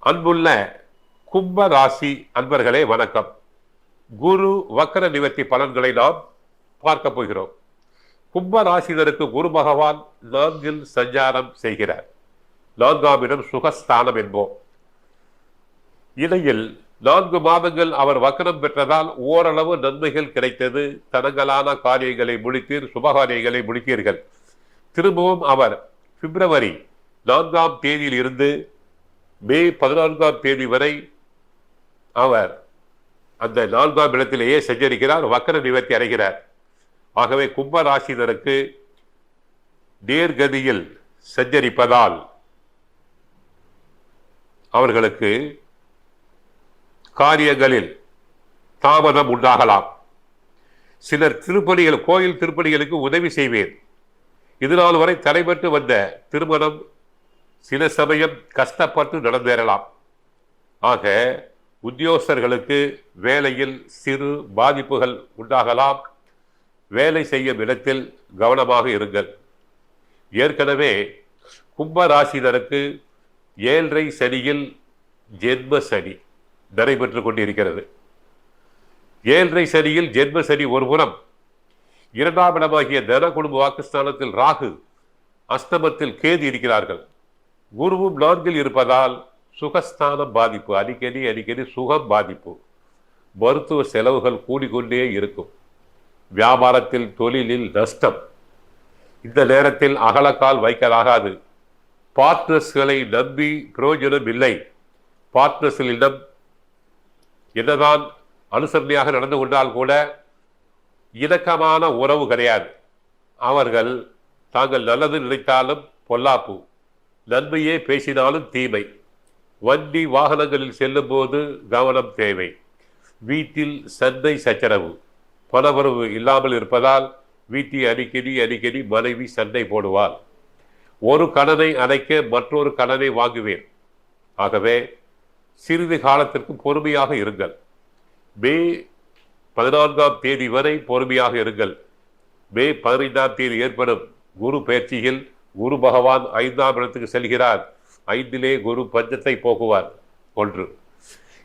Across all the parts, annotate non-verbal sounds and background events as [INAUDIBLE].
அன்புள்ள கும்ப ராசி அன்பர்களே வணக்கம். குரு வக்கர நிவர்த்தி பலன்களை நாம் பார்க்க போகிறோம். கும்ப ராசினருக்கு குரு பகவான் நான்கில் சஞ்சாரம் செய்கிறார். நான்காம் இடம் சுகஸ்தானம் என்போம். இடையில் நான்கு மாதங்கள் அவர் வக்கரம் பெற்றதால் ஓரளவு நன்மைகள் கிடைத்தது. தனங்களான காரியங்களை முடித்தீர் சுபகாரியங்களை முடித்தீர்கள். திரும்பவும் அவர் பிப்ரவரி நான்காம் தேதியில் இருந்து மே பதினான்காம் தேதி வரை அவர் அந்த நான்காம் இடத்திலேயே சஞ்சரிக்கிறார் வக்கர நிவர்த்தி அடைகிறார். ஆகவே கும்ப ராசினருக்கு நேர்கதியில் சஞ்சரிப்பதால் அவர்களுக்கு காரியங்களில் தாமதம் உண்டாகலாம். சிலர் திருப்பணிகள் கோயில் திருப்பணிகளுக்கு உதவி செய்வேன். இதுநாள் வரை தடைபட்டு வந்த திருமணம் சில சமயம் கஷ்டப்பட்டு நடந்தேறலாம். ஆக உத்தியோகஸ்தர்களுக்கு வேலையில் சிறு பாதிப்புகள் உண்டாகலாம். வேலை செய்யும் இடத்தில் கவனமாக இருங்கள். ஏற்கனவே கும்ப ராசினருக்கு ஏழரை சனியில் ஜென்ம சனி நடைபெற்று கொண்டிருக்கிறது. ஏழரை சனியில் ஜென்ம சனி ஒருபுறம் இரண்டாம் இடமாகிய தன குடும்ப வாக்குஸ்தானத்தில் ராகு அஸ்தமத்தில் கேது இருக்கிறார்கள். குருவும் நான்கில் இருப்பதால் சுகஸ்தானம் பாதிப்பு அடிக்கடி அடிக்கடி சுகம் பாதிப்பு. மருத்துவ செலவுகள் கூடிக்கொண்டே இருக்கும். வியாபாரத்தில் தொழிலில் நஷ்டம். இந்த நேரத்தில் அகலக்கால் வைக்கலாகாது. பார்ட்னர்ஸ்களை நம்பி பிரயோஜனம் இல்லை பார்ட்னர்ஸ்களிடம் என்னதான் அனுசரணையாக நடந்து கொண்டால் கூட இணக்கமான உறவு கிடையாது. அவர்கள் தாங்கள் நல்லது நினைத்தாலும் பொல்லாப்பு. நன்மையே பேசினாலும் தீமை. வண்டி வாகனங்களில் செல்லும்போது கவனம் தேவை. வீட்டில் சந்தை சச்சரவு. பணவரவு இல்லாமல் இருப்பதால் வீட்டை அடிக்கடி அடிக்கடி மனைவி சண்டை போடுவார் ஒரு கடனை அடைக்க மற்றொரு கடனை வாங்குவேன். ஆகவே சிறிது காலத்திற்கு பொறுமையாக இருங்கள். மே பதினான்காம் தேதி வரை பொறுமையாக இருங்கள். மே பதினைந்தாம் தேதி ஏற்படும் குரு பயிற்சியில் குரு பகவான் ஐந்தாம் இடத்துக்கு செல்கிறார். ஐந்திலே குரு பஞ்சத்தை போக்குவார். ஒன்று.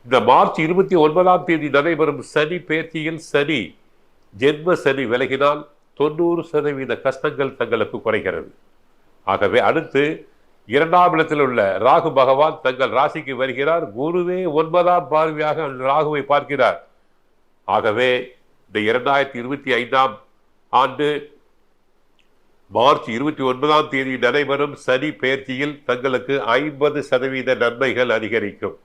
இந்த மார்ச் இருபத்தி ஒன்பதாம் தேதி நடைபெறும் சனி பேத்தியில் சனி ஜென்ம சனி விலகினால் தொண்ணூறு சதவீத கஷ்டங்கள் தங்களுக்கு குறைகிறது. ஆகவே அடுத்து இரண்டாம் இடத்தில் உள்ள ராகு பகவான் தங்கள் ராசிக்கு வருகிறார். குருவே ஒன்பதாம் பார்வையாக ராகுவை பார்க்கிறார். ஆகவே இந்த இரண்டாயிரத்தி இருபத்தி ஐந்தாம் ஆண்டு மார்ச் இருபத்தி ஒன்பதாம் தேதி நடைபெறும் சனி பயிற்சியில் தங்களுக்கு ஐம்பது சதவீத நன்மைகள் அதிகரிக்கும்.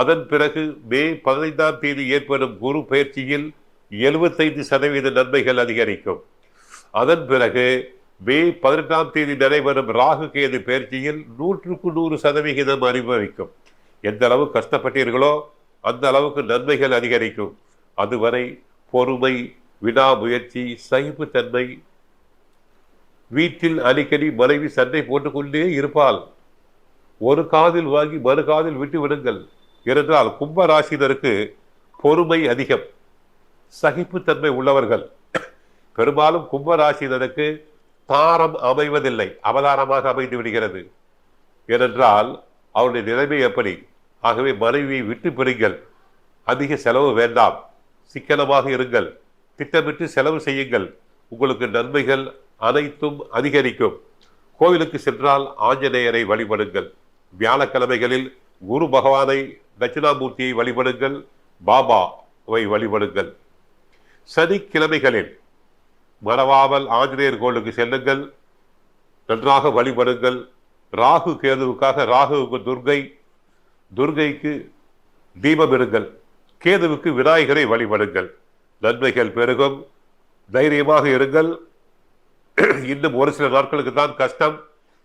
அதன் பிறகு மே பதினைந்தாம் தேதி ஏற்படும் குரு பயிற்சியில் எழுபத்தைந்து சதவீத நன்மைகள் அதிகரிக்கும். அதன் பிறகு மே பதினெட்டாம் தேதி நடைபெறும் ராகு கேது பயிற்சியில் நூற்றுக்கு நூறு சதவிகிதம் அனுபவிக்கும். எந்த அளவு கஷ்டப்பட்டீர்களோ அந்த அளவுக்கு நன்மைகள் அதிகரிக்கும். அதுவரை பொறுமை விடாமுயற்சி சகிப்புத்தன்மை வீட்டில் அடிக்கடி மனைவி சண்டை போட்டுக்கொண்டே இருப்பாள். ஒரு காதில் வாங்கி மறு காதில் விட்டு விடுங்கள். ஏனென்றால் கும்ப ராசினருக்கு பொறுமை அதிகம். சகிப்புத்தன்மை உள்ளவர்கள். பெரும்பாலும் கும்ப ராசினருக்கு தாரம் அமைவதில்லை. அவதாரமாக அமைந்து விடுகிறது. ஏனென்றால் அவருடைய நிலைமை எப்படி? ஆகவே மனைவியை விட்டு பெறுங்கள் அதிக செலவு வேண்டாம். சிக்கனமாக இருங்கள். திட்டமிட்டு செலவு செய்யுங்கள். உங்களுக்கு நன்மைகள் அனைத்தும் அதிகரிக்கும். கோவிலுக்கு சென்றால் ஆஞ்சநேயரை வழிபடுங்கள். வியாழக்கிழமைகளில் குரு பகவானை தட்சிணாமூர்த்தியை வழிபடுங்கள். பாபாவை வழிபடுங்கள். சனிக்கிழமைகளில் மறவாமல் ஆஞ்சநேயர் கோவிலுக்கு செல்லுங்கள். நன்றாக வழிபடுங்கள். ராகு கேதுவுக்காக ராகுவுக்கு துர்கை துர்கைக்கு தீபம் இருங்கள் கேதுவுக்கு விநாயகரை வழிபடுங்கள். நன்மைகள் பெருகும். தைரியமாக இருங்கள். [CLEARS THROAT] இன்னும் ஒரு சில நாட்களுக்கு தான் கஷ்டம்.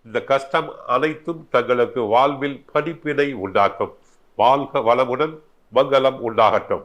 இந்த கஷ்டம் அனைத்தும் தங்களுக்கு வாழ்வில் படிப்பினை உண்டாக்கும். வாழ்க வளமுடன் மங்களம் உண்டாகட்டும்.